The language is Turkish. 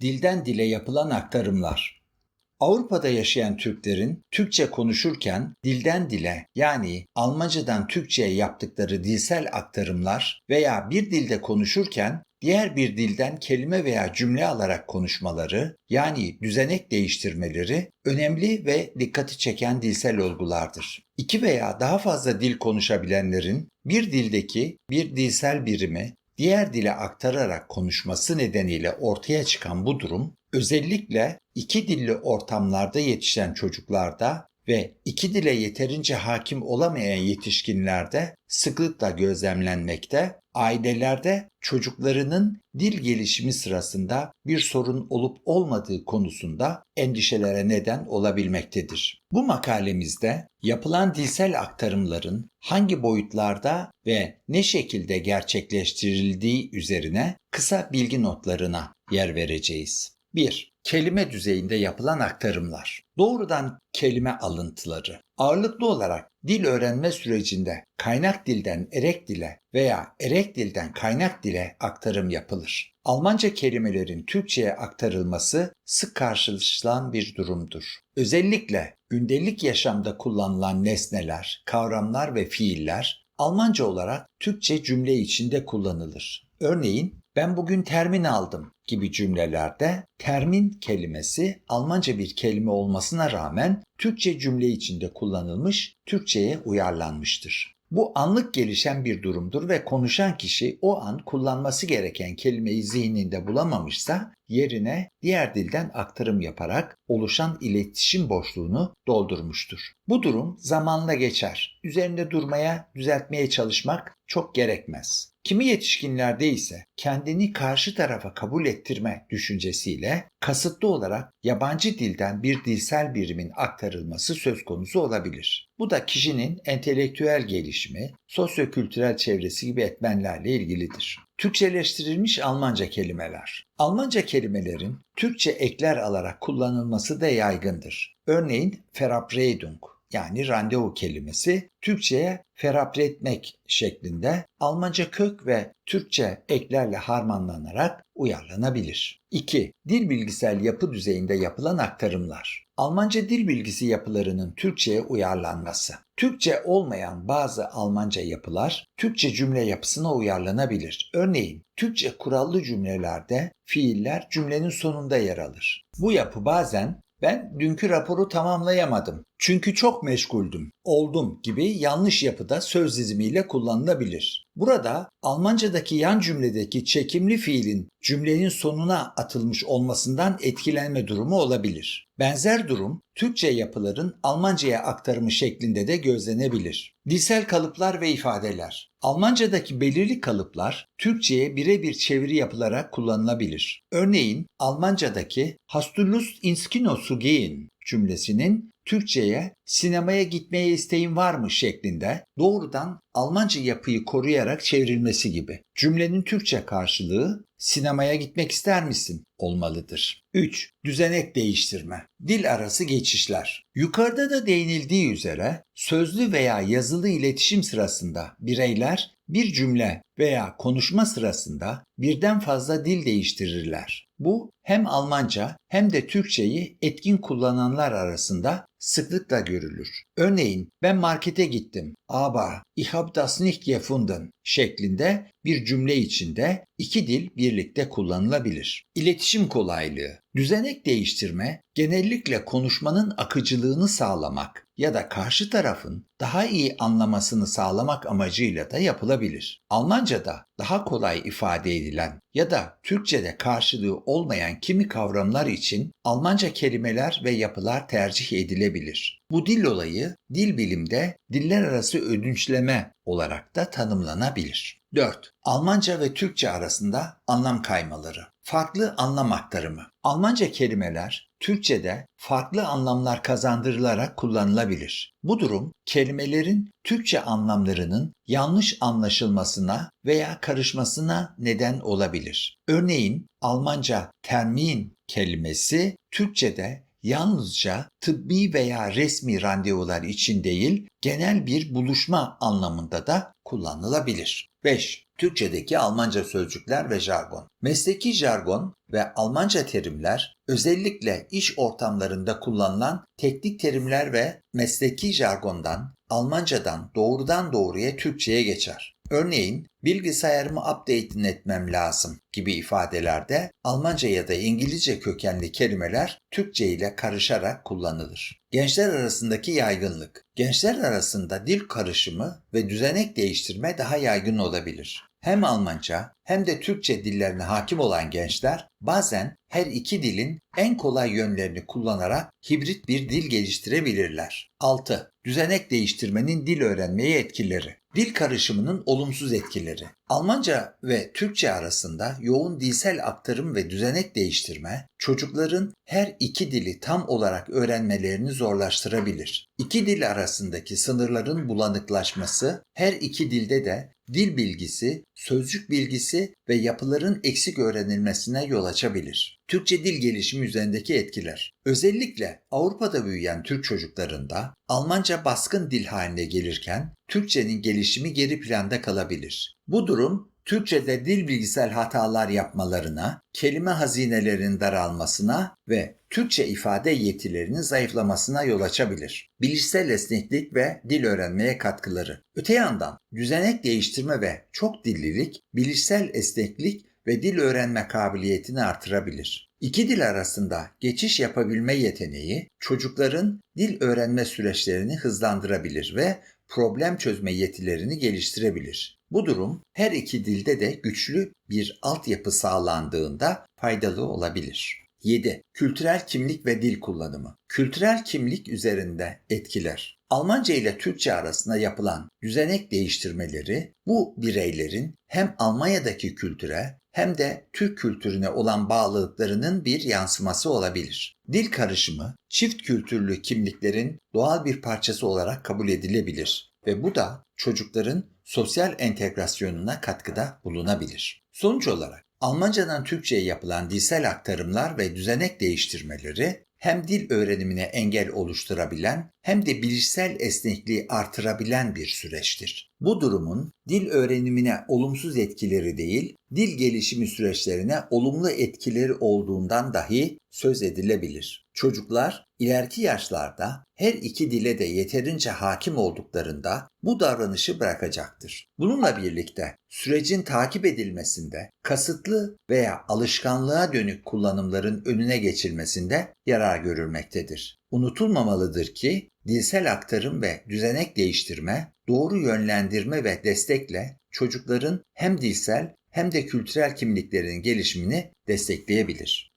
Dilden dile yapılan aktarımlar. Avrupa'da yaşayan Türklerin Türkçe konuşurken dilden dile yani Almancadan Türkçe'ye yaptıkları dilsel aktarımlar veya bir dilde konuşurken diğer bir dilden kelime veya cümle alarak konuşmaları yani düzenek değiştirmeleri önemli ve dikkati çeken dilsel olgulardır. İki veya daha fazla dil konuşabilenlerin bir dildeki bir dilsel birimi diğer dile aktararak konuşması nedeniyle ortaya çıkan bu durum özellikle iki dilli ortamlarda yetişen çocuklarda ve iki dile yeterince hakim olamayan yetişkinlerde sıklıkla gözlemlenmekte, ailelerde çocuklarının dil gelişimi sırasında bir sorun olup olmadığı konusunda endişelere neden olabilmektedir. Bu makalemizde yapılan dilsel aktarımların hangi boyutlarda ve ne şekilde gerçekleştirildiği üzerine kısa bilgi notlarına yer vereceğiz. 1. Kelime düzeyinde yapılan aktarımlar. Doğrudan kelime alıntıları. Ağırlıklı olarak dil öğrenme sürecinde kaynak dilden erek dile veya erek dilden kaynak dile aktarım yapılır. Almanca kelimelerin Türkçe'ye aktarılması sık karşılaşılan bir durumdur. Özellikle gündelik yaşamda kullanılan nesneler, kavramlar ve fiiller Almanca olarak Türkçe cümle içinde kullanılır. Örneğin ben bugün termin aldım gibi cümlelerde termin kelimesi Almanca bir kelime olmasına rağmen Türkçe cümle içinde kullanılmış, Türkçeye uyarlanmıştır. Bu anlık gelişen bir durumdur ve konuşan kişi o an kullanması gereken kelimeyi zihninde bulamamışsa yerine diğer dilden aktarım yaparak oluşan iletişim boşluğunu doldurmuştur. Bu durum zamanla geçer. Üzerinde durmaya, düzeltmeye çalışmak çok gerekmez. Kimi yetişkinlerde ise kendini karşı tarafa kabul ettirme düşüncesiyle kasıtlı olarak yabancı dilden bir dilsel birimin aktarılması söz konusu olabilir. Bu da kişinin entelektüel gelişimi, sosyokültürel çevresi gibi etmenlerle ilgilidir. Türkçeleştirilmiş Almanca kelimeler. Almanca kelimelerin Türkçe ekler alarak kullanılması da yaygındır. Örneğin Verabredung yani randevu kelimesi Türkçe'ye ferapretmek şeklinde Almanca kök ve Türkçe eklerle harmanlanarak uyarlanabilir. 2. Dil bilgisel yapı düzeyinde yapılan aktarımlar. Almanca dil bilgisi yapılarının Türkçe'ye uyarlanması. Türkçe olmayan bazı Almanca yapılar Türkçe cümle yapısına uyarlanabilir. Örneğin Türkçe kurallı cümlelerde fiiller cümlenin sonunda yer alır. Bu yapı bazen ben dünkü raporu tamamlayamadım. Çünkü çok meşguldüm, oldum gibi yanlış yapıda söz dizimiyle kullanılabilir. Burada Almancadaki yan cümledeki çekimli fiilin cümlenin sonuna atılmış olmasından etkilenme durumu olabilir. Benzer durum Türkçe yapıların Almancaya aktarımı şeklinde de gözlenebilir. Dilsel kalıplar ve ifadeler. Almancadaki belirli kalıplar Türkçe'ye birebir çeviri yapılarak kullanılabilir. Örneğin Almancadaki Hast du Lust cümlesinin Türkçe'ye sinemaya gitmeye isteğin var mı şeklinde doğrudan Almanca yapıyı koruyarak çevrilmesi gibi. Cümlenin Türkçe karşılığı sinemaya gitmek ister misin olmalıdır. 3. Düzenek değiştirme. Dil arası geçişler. Yukarıda da değinildiği üzere sözlü veya yazılı iletişim sırasında bireyler bir cümle veya konuşma sırasında birden fazla dil değiştirirler. Bu hem Almanca hem de Türkçeyi etkin kullananlar arasında sıklıkla görülür. Örneğin ben markete gittim. Aber ich hab das nicht gefunden şeklinde bir cümle içinde iki dil birlikte kullanılabilir. İletişim kolaylığı, düzenek değiştirme genellikle konuşmanın akıcılığını sağlamak ya da karşı tarafın daha iyi anlamasını sağlamak amacıyla da yapılabilir. Almanca'da daha kolay ifade edilen ya da Türkçe'de karşılığı olmayan kimi kavramlar için Almanca kelimeler ve yapılar tercih edilebilir. Bu dil olayı dil bilimde diller arası ödünçleme olarak da tanımlanabilir. 4. Almanca ve Türkçe arasında anlam kaymaları. Farklı anlam aktarımı. Almanca kelimeler Türkçe'de farklı anlamlar kazandırılarak kullanılabilir. Bu durum kelimelerin Türkçe anlamlarının yanlış anlaşılmasına veya karışmasına neden olabilir. Örneğin Almanca termin kelimesi Türkçe'de yalnızca tıbbi veya resmi randevular için değil, genel bir buluşma anlamında da kullanılabilir. 5. Türkçedeki Almanca sözcükler ve jargon. Mesleki jargon ve Almanca terimler özellikle iş ortamlarında kullanılan teknik terimler ve mesleki jargondan, Almancadan doğrudan doğruya Türkçe'ye geçer. Örneğin bilgisayarımı update etmem lazım gibi ifadelerde Almanca ya da İngilizce kökenli kelimeler Türkçe ile karışarak kullanılır. Gençler arasındaki yaygınlık. Gençler arasında dil karışımı ve düzenek değiştirme daha yaygın olabilir. Hem Almanca hem de Türkçe dillerine hakim olan gençler bazen her iki dilin en kolay yönlerini kullanarak hibrit bir dil geliştirebilirler. 6. Düzenek değiştirmenin dil öğrenmeye etkileri. Dil karışımının olumsuz etkileri. Almanca ve Türkçe arasında yoğun dilsel aktarım ve düzenek değiştirme, çocukların her iki dili tam olarak öğrenmelerini zorlaştırabilir. İki dil arasındaki sınırların bulanıklaşması her iki dilde de dil bilgisi, sözcük bilgisi ve yapıların eksik öğrenilmesine yol açabilir. Türkçe dil gelişimi üzerindeki etkiler. Özellikle Avrupa'da büyüyen Türk çocuklarında Almanca baskın dil haline gelirken Türkçenin gelişimi geri planda kalabilir. Bu durum Türkçe'de dil bilgisel hatalar yapmalarına, kelime hazinelerinin daralmasına ve Türkçe ifade yetilerinin zayıflamasına yol açabilir. Bilişsel esneklik ve dil öğrenmeye katkıları. Öte yandan düzenek değiştirme ve çok dillilik bilişsel esneklik ve dil öğrenme kabiliyetini artırabilir. İki dil arasında geçiş yapabilme yeteneği çocukların dil öğrenme süreçlerini hızlandırabilir ve problem çözme yetilerini geliştirebilir. Bu durum her iki dilde de güçlü bir altyapı sağlandığında faydalı olabilir. 7. Kültürel kimlik ve dil kullanımı. Kültürel kimlik üzerinde etkiler. Almanca ile Türkçe arasında yapılan düzenek değiştirmeleri bu bireylerin hem Almanya'daki kültüre hem de Türk kültürüne olan bağlılıklarının bir yansıması olabilir. Dil karışımı çift kültürlü kimliklerin doğal bir parçası olarak kabul edilebilir ve bu da çocukların sosyal entegrasyonuna katkıda bulunabilir. Sonuç olarak Almancadan Türkçe'ye yapılan dilsel aktarımlar ve düzenek değiştirmeleri hem dil öğrenimine engel oluşturabilen hem de bilişsel esnekliği artırabilen bir süreçtir. Bu durumun dil öğrenimine olumsuz etkileri değil, dil gelişimi süreçlerine olumlu etkileri olduğundan dahi söz edilebilir. Çocuklar ileriki yaşlarda her iki dile de yeterince hakim olduklarında bu davranışı bırakacaktır. Bununla birlikte sürecin takip edilmesinde kasıtlı veya alışkanlığa dönük kullanımların önüne geçilmesinde yarar görülmektedir. Unutulmamalıdır ki dilsel aktarım ve düzenek değiştirme, doğru yönlendirme ve destekle çocukların hem dilsel hem de kültürel kimliklerinin gelişimini destekleyebilir.